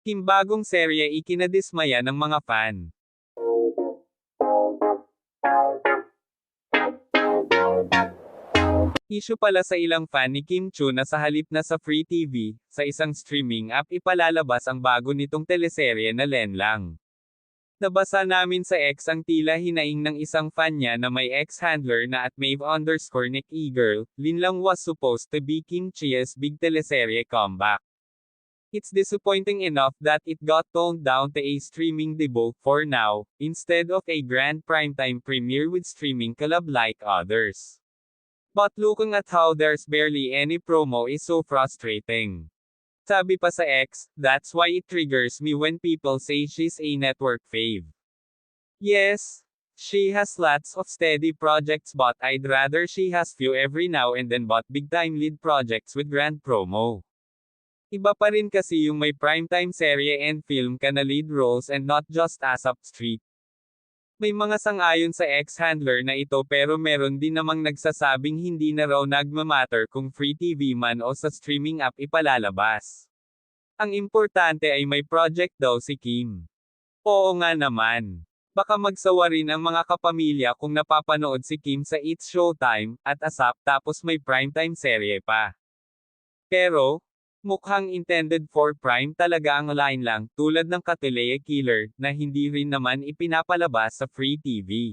Kim bagong serye ikinadismaya ng mga fan. Issue pala sa ilang fan ni Kim Chu na sa halip na sa Free TV, sa isang streaming app ipalalabas ang bago nitong teleserye na Len Lang. Nabasa namin sa X ang tila hinaing ng isang fan niya na may ex-handler na at Maeve underscore Nick E-Girl, Lin Lang was supposed to be Kim Chia's big teleserye comeback. It's disappointing enough that it got toned down to a streaming debut for now, instead of a grand primetime premiere with streaming collab like others. But looking at how there's barely any promo is so frustrating. Sabi pa sa X, that's why it triggers me when people say she's a network fave. Yes, she has lots of steady projects but I'd rather she has few every now and then but big time lead projects with grand promo. Iba pa rin kasi yung may primetime serye and film ka na lead roles and not just ASAP Street. May mga sangayon sa ex-handler na ito pero meron din namang nagsasabing hindi na raw nagmamatter kung free TV man o sa streaming app ipalalabas. Ang importante ay may project daw si Kim. Oo nga naman. Baka magsawa rin ang mga kapamilya kung napapanood si Kim sa It's Showtime, at ASAP tapos may primetime serye pa. Pero, Mukhang intended for prime talaga ang line lang, tulad ng Katilea Killer, na hindi rin naman ipinapalabas sa free TV.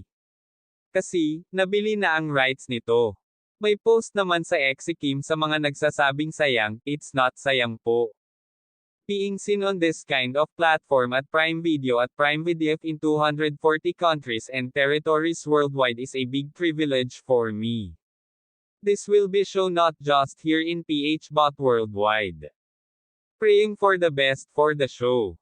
Kasi, nabili na ang rights nito. May post naman sa si Kim sa mga nagsasabing sayang, it's not sayang po. Being seen on this kind of platform at Prime Video at Prime Video in 240 countries and territories worldwide is a big privilege for me. This will be shown not just here in PH but worldwide. Praying for the best for the show.